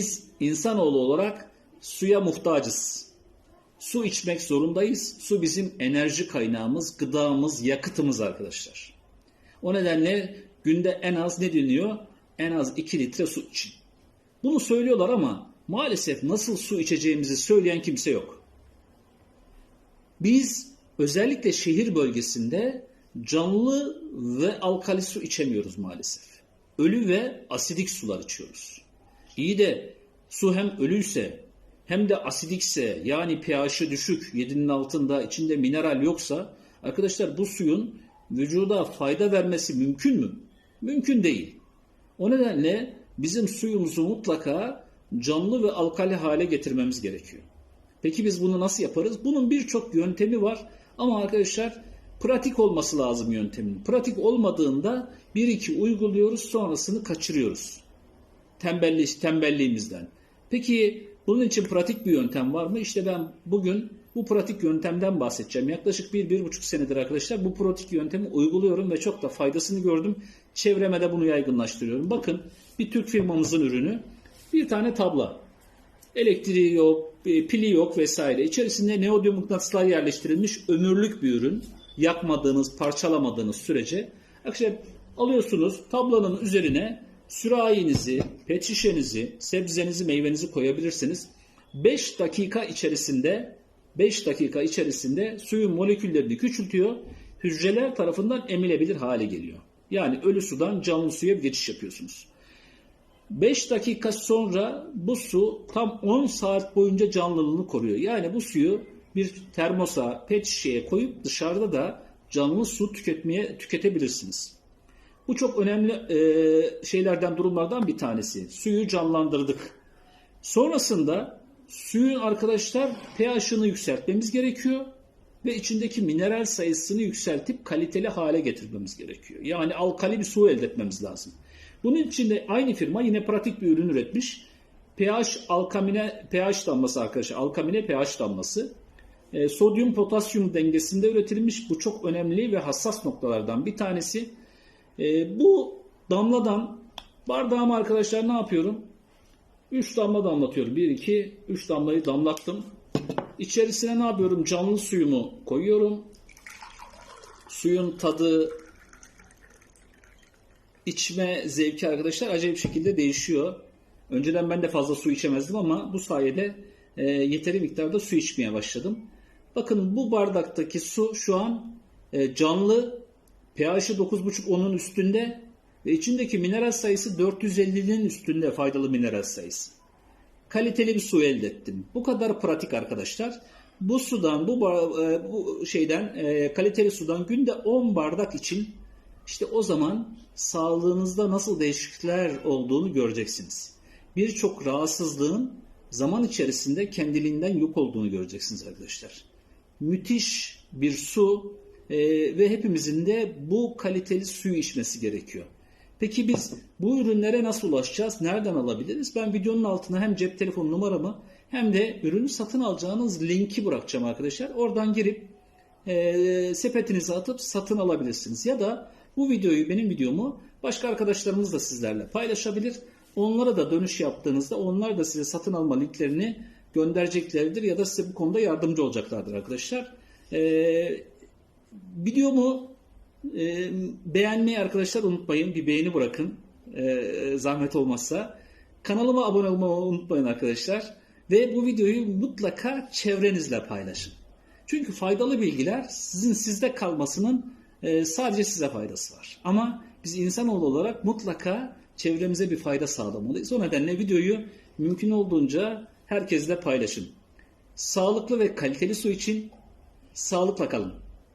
Biz insanoğlu olarak suya muhtacız. Su içmek zorundayız. Su bizim enerji kaynağımız, gıdamız, yakıtımız arkadaşlar. O nedenle günde en az ne deniyor? En az 2 litre su için. Bunu söylüyorlar ama maalesef nasıl su içeceğimizi söyleyen kimse yok. Biz özellikle şehir bölgesinde canlı ve alkali su içemiyoruz maalesef. Ölü ve asidik sular içiyoruz. İyi de su hem ölüyse hem de asidikse yani pH'i düşük 7'nin altında içinde mineral yoksa arkadaşlar bu suyun vücuda fayda vermesi mümkün mü? Mümkün değil. O nedenle bizim suyumuzu mutlaka canlı ve alkali hale getirmemiz gerekiyor. Peki biz bunu nasıl yaparız? Bunun birçok yöntemi var ama arkadaşlar pratik olması lazım yöntemin. Pratik olmadığında bir iki uyguluyoruz sonrasını kaçırıyoruz. Tembelli, tembelliğimizden. Peki bunun için pratik bir yöntem var mı? İşte ben bugün bu pratik yöntemden bahsedeceğim. Yaklaşık bir, bir buçuk senedir arkadaşlar bu pratik yöntemi uyguluyorum ve çok da faydasını gördüm. Çevreme de bunu yaygınlaştırıyorum. Bakın bir Türk firmamızın ürünü. Bir tane tabla. Elektriği yok, e, pili yok vesaire. İçerisinde neodyum mıknatıslar yerleştirilmiş ömürlük bir ürün. Yakmadığınız, parçalamadığınız sürece. Arkadaşlar alıyorsunuz tablanın üzerine sürahinizi, pet şişenizi, sebzenizi, meyvenizi koyabilirsiniz. 5 dakika içerisinde 5 dakika içerisinde suyun moleküllerini küçültüyor. Hücreler tarafından emilebilir hale geliyor. Yani ölü sudan canlı suya bir geçiş yapıyorsunuz. 5 dakika sonra bu su tam 10 saat boyunca canlılığını koruyor. Yani bu suyu bir termosa, pet şişeye koyup dışarıda da canlı su tüketmeye tüketebilirsiniz. Bu çok önemli e, şeylerden, durumlardan bir tanesi. Suyu canlandırdık. Sonrasında suyun arkadaşlar pH'ını yükseltmemiz gerekiyor ve içindeki mineral sayısını yükseltip kaliteli hale getirmemiz gerekiyor. Yani alkali bir su elde etmemiz lazım. Bunun için de aynı firma yine pratik bir ürün üretmiş. pH alkamine pH damlası arkadaşlar. Alkamine pH damlası. E, sodyum potasyum dengesinde üretilmiş. Bu çok önemli ve hassas noktalardan bir tanesi. E, bu damladan bardağıma arkadaşlar ne yapıyorum? 3 damla damlatıyorum. 1, 2, 3 damlayı damlattım. İçerisine ne yapıyorum? Canlı suyumu koyuyorum. Suyun tadı, içme zevki arkadaşlar acayip şekilde değişiyor. Önceden ben de fazla su içemezdim ama bu sayede e, yeteri miktarda su içmeye başladım. Bakın bu bardaktaki su şu an e, canlı, pH'i 9,5-10'un üstünde ve içindeki mineral sayısı 450'nin üstünde faydalı mineral sayısı. Kaliteli bir su elde ettim. Bu kadar pratik arkadaşlar. Bu sudan, bu, e, bu şeyden, e, kaliteli sudan günde 10 bardak için işte o zaman sağlığınızda nasıl değişiklikler olduğunu göreceksiniz. Birçok rahatsızlığın zaman içerisinde kendiliğinden yok olduğunu göreceksiniz arkadaşlar. Müthiş bir su e, ve hepimizin de bu kaliteli suyu içmesi gerekiyor. Peki biz bu ürünlere nasıl ulaşacağız? Nereden alabiliriz? Ben videonun altına hem cep telefonu numaramı hem de ürünü satın alacağınız linki bırakacağım arkadaşlar. Oradan girip e, sepetinize atıp satın alabilirsiniz. Ya da bu videoyu, benim videomu başka arkadaşlarımız da sizlerle paylaşabilir. Onlara da dönüş yaptığınızda onlar da size satın alma linklerini göndereceklerdir ya da size bu konuda yardımcı olacaklardır arkadaşlar. Ee, videomu e, beğenmeyi arkadaşlar unutmayın. Bir beğeni bırakın. E, zahmet olmazsa. Kanalıma abone olmayı unutmayın arkadaşlar. Ve bu videoyu mutlaka çevrenizle paylaşın. Çünkü faydalı bilgiler sizin sizde kalmasının e, sadece size faydası var. Ama biz insanoğlu olarak mutlaka çevremize bir fayda sağlamalıyız. O nedenle videoyu mümkün olduğunca herkesle paylaşın. Sağlıklı ve kaliteli su için sağlıkla kalın.